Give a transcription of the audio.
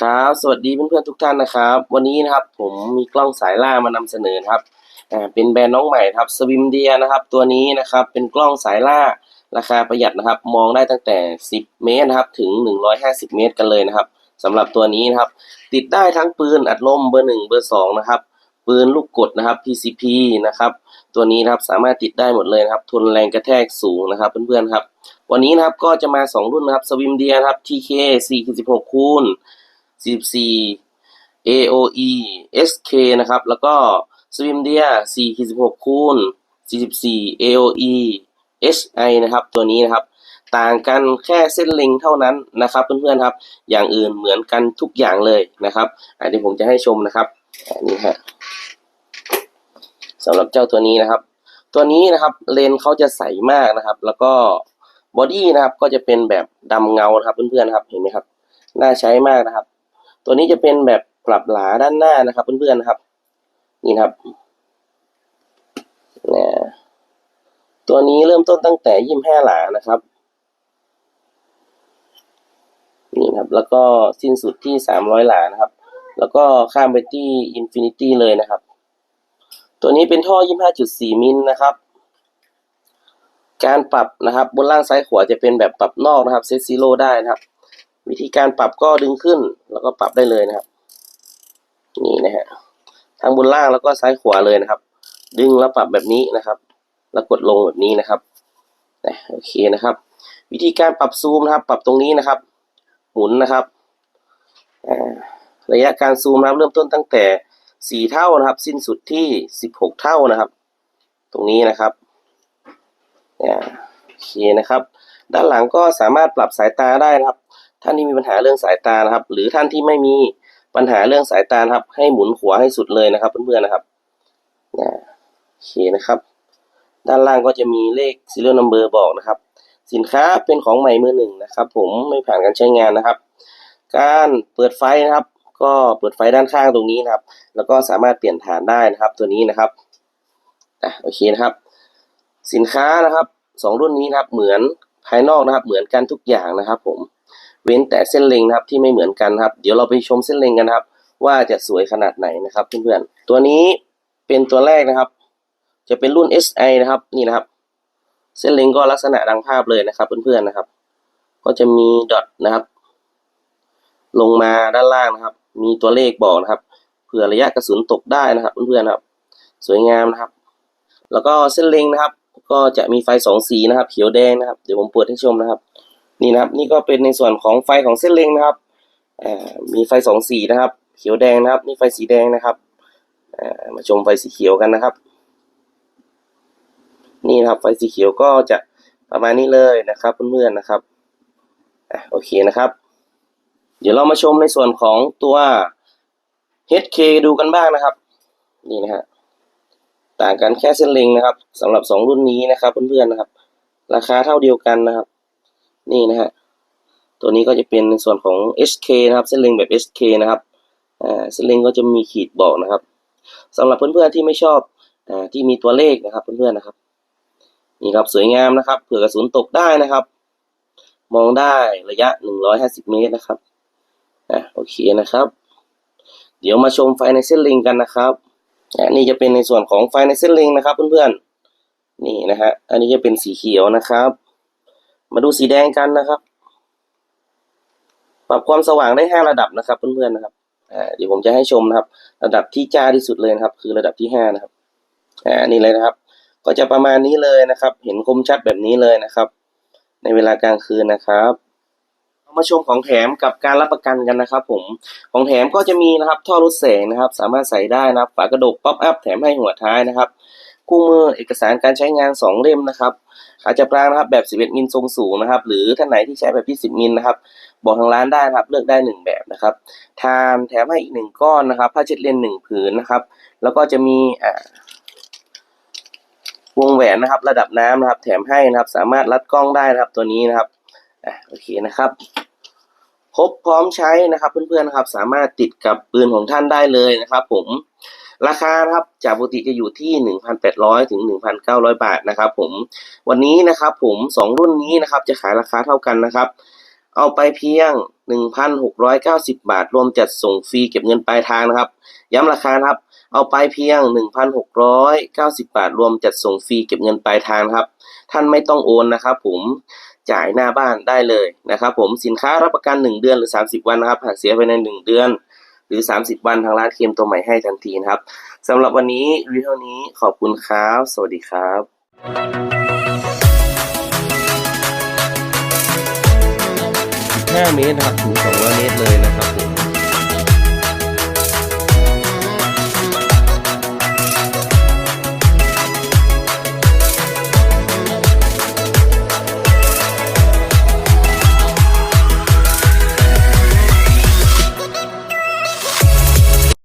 ครับ สวัสดีเพื่อนๆทุกท่านนะครับ วันนี้นะครับผมมีกล้องสายล่ามานำเสนอครับอ่าเป็นแบรนด์น้องใหม่ครับสวิมเดียนะครับตัวนี้นะครับเป็นกล้องสายล่าราคาประหยัดนะครับ มองได้ตั้งแต่ 10 เมตรนะครับถึง 150 เมตรกันเลยนะครับสำหรับตัวนี้นะครับ ติดได้ทั้งปืนอัดลมเบอร์ 1 เบอร์ 2 นะครับปืนลูกกดนะครับ PCP นะครับตัวนี้นะครับสามารถติดได้หมดเลยนะครับ ทนแรงกระแทกสูงนะครับเพื่อนๆครับ วันนี้นะครับก็จะมา 2 รุ่นนะครับสวิมเดียครับ TK 416คูณ 44 AOE SK นะครับ แล้วก็ Swim Dia 4 16คูณ44 AOE HI นะครับตัวนี้นะครับ ต่างกันแค่เส้นเล็งเท่านั้นนะครับเพื่อนๆครับ อย่างอื่นเหมือนกันทุกอย่างเลยนะครับ อันนี้ผมจะให้ชมนะครับอันนี้ฮะสำหรับเจ้าตัวนี้นะครับ ตัวนี้นะครับเลนเขาจะใสมากนะครับ แล้วก็บอดี้นะครับก็จะเป็นแบบดำเงานะครับเพื่อนๆครับเห็นไหมครับ น่าใช้มากนะครับ ตัวนี้จะเป็นแบบกลับหลาด้านหน้านะครับ เพื่อนๆนะครับ นี่ครับนะตัวนี้เริ่มต้นตั้งแต่ยี่ห้าหลานะครับ นี่ครับ แล้วก็สิ้นสุดที่สามร้อยหลานะครับ แล้วก็ข้ามไปที่อินฟินิตี้เลยนะครับ ตัวนี้เป็นท่อยี่ห้าจุดสี่มิลนะครับการปรับนะครับ บนล่างซ้ายขวาจะเป็นแบบปรับนอกนะครับเซตซีโร่ได้นะครับ วิธีการปรับก็ดึงขึ้น แล้วก็ปรับได้เลยนะครับ นี่นะฮะทั้งบนล่างแล้วก็ซ้ายขวาเลยนะครับ ดึงแล้วปรับแบบนี้นะครับ แล้วกดลงแบบนี้นะครับนะโอเคนะครับ วิธีการปรับซูมนะครับ ปรับตรงนี้นะครับ หมุนนะครับระยะการซูมนะครับ เริ่มต้นตั้งแต่สี่เท่านะครับ สิ้นสุดที่สิบหกเท่านะครับ ตรงนี้นะครับโอเคนะครับ ด้านหลังก็สามารถปรับสายตาได้นะครับ ท่านที่มีปัญหาเรื่องสายตานะครับ หรือท่านที่ไม่มีปัญหาเรื่องสายตานะครับ ให้หมุนขวให้สุดเลยนะครับ เพื่อนๆนะครับนะโอเคนะครับ ด้านล่างก็จะมีเลข serial number บอกนะครับ สินค้าเป็นของใหม่มือหนึ่งนะครับ ผมไม่ผ่านการใช้งานนะครับ การเปิดไฟนะครับ ก็เปิดไฟด้านข้างตรงนี้นะครับ แล้วก็สามารถเปลี่ยนฐานได้นะครับ ตัวนี้นะครับอะโอเคนะครับ สินค้านะครับสองรุ่นนี้นะครับ เหมือนภายนอกนะครับ เหมือนกันทุกอย่างนะครับ ผม เว้นแต่เส้นเล็งนะครับที่ไม่เหมือนกันครับ เดี๋ยวเราไปชมเส้นเล็งกันครับ ว่าจะสวยขนาดไหนนะครับเพื่อนๆตัวนี้เป็นตัวแรกนะครับ จะเป็นรุ่น SI นะครับนี่นะครับ เส้นเล็งก็ลักษณะดังภาพเลยนะครับเพื่อนๆนะครับ ก็จะมีดอทนะครับ ลงมาด้านล่างนะครับ มีตัวเลขบอกนะครับเผื่อระยะกระสุนตกได้นะครับเพื่อนๆครับ สวยงามนะครับ แล้วก็เส้นเล็งนะครับ ก็จะมีไฟสองสีนะครับ เขียวแดงนะครับ เดี๋ยวผมเปิดให้ชมนะครับ นี่นะครับ นี่ก็เป็นในส่วนของไฟของเส้นเล็งนะครับมีไฟสองสีนะครับ เขียวแดงนะครับ นี่ไฟสีแดงนะครับมาชมไฟสีเขียวกันนะครับ นี่นะครับไฟสีเขียวก็จะประมาณนี้เลยนะครับเพื่อนๆนะครับอโอเคนะครับ เดี๋ยวเรามาชมในส่วนของตัว HK ดูกันบ้างนะครับ นี่นะฮะต่างกันแค่เส้นเล็งนะครับสำหรับสองรุ่นนี้นะครับเพื่อนๆนะครับ ราคาเท่าเดียวกันนะครับ นี่นะฮะ ตัวนี้ก็จะเป็นในส่วนของ HK นะครับ เส้นเล็งแบบ HK นะครับเส้นเล็งก็จะมีขีดบอกนะครับสำหรับเพื่อนๆที่ไม่ชอบอที่มีตัวเลขนะครับ เพื่อนๆนะครับ นี่ครับสวยงามนะครับ เผื่อกระสุนตกได้นะครับ มองได้ระยะ 150 เมตรนะครับอ่าโอเคนะครับ เดี๋ยวมาชมไฟในเส้นเล็งกันนะครับอ่านี่จะเป็นในส่วนของไฟในเส้นเล็งนะครับ เพื่อนๆนี่นะฮะอันนี้จะเป็นสีเขียวนะครับ มาดูสีแดงกันนะครับ ปรับความสว่างได้ห้าระดับนะครับ เพื่อนๆนะครับเดี๋ยวผมจะให้ชมนะครับ ระดับที่จ้าที่สุดเลยนะครับ คือระดับที่ห้านะครับอ่านี่เลยนะครับ ก็จะประมาณนี้เลยนะครับ เห็นคมชัดแบบนี้เลยนะครับ ในเวลากลางคืนนะครับมาชมของแถมกับการรับประกันกันนะครับผมของแถมก็จะมีนะครับท่อรถแสงนะครับ สามารถใส่ได้นะครับฝากระดกป๊อปอัพแถมให้หัวท้ายนะครับ คู่มือเอกสารการใช้งาน 2 เล่มนะครับขาจับกลางนะครับแบบ 11 มิลทรงสูงนะครับ หรือท่านไหนที่ใช้แบบที่ 10 มิลนะครับ บอกทางร้านได้นะครับ เลือกได้ 1 แบบนะครับทานแถมให้อีก 1 ก้อนนะครับ ผ้าเช็ดเลนหนึ่งผืนนะครับ แล้วก็จะมีอ่าวงแหวนนะครับ ระดับน้ำนะครับ แถมให้นะครับ สามารถรัดกล้องได้นะครับ ตัวนี้นะครับอะโอเคนะครับครบพร้อมใช้นะครับ เพื่อนๆนะครับ สามารถติดกับปืนของท่านได้เลยนะครับ ผม ราคานะครับจากปกติจะอยู่ที่ 1,800 ถึง 1,900 บาทนะครับผมวันนี้นะครับผมสองรุ่นนี้นะครับจะขายราคาเท่ากันนะครับ เอาไปเพียง 1,690 บาท รวมจัดส่งฟรีเก็บเงินปลายทางนะครับ ย้ำราคาครับ เอาไปเพียง 1,690 บาท รวมจัดส่งฟรีเก็บเงินปลายทางครับ ท่านไม่ต้องโอนนะครับผมจ่ายหน้าบ้านได้เลยนะครับผมสินค้ารับประกัน 1 เดือนหรือ 30 วันนะครับหากเสียภายใน 1 เดือน รือ 30 วันทางร้านเคลมตัวใหม่ให้ทันทีนะครับสำหรับวันนี้รีวิวเท่านี้ขอบคุณครับ สวัสดีครับ5เมตรนะครับถึง200เมตรเลยนะครับผม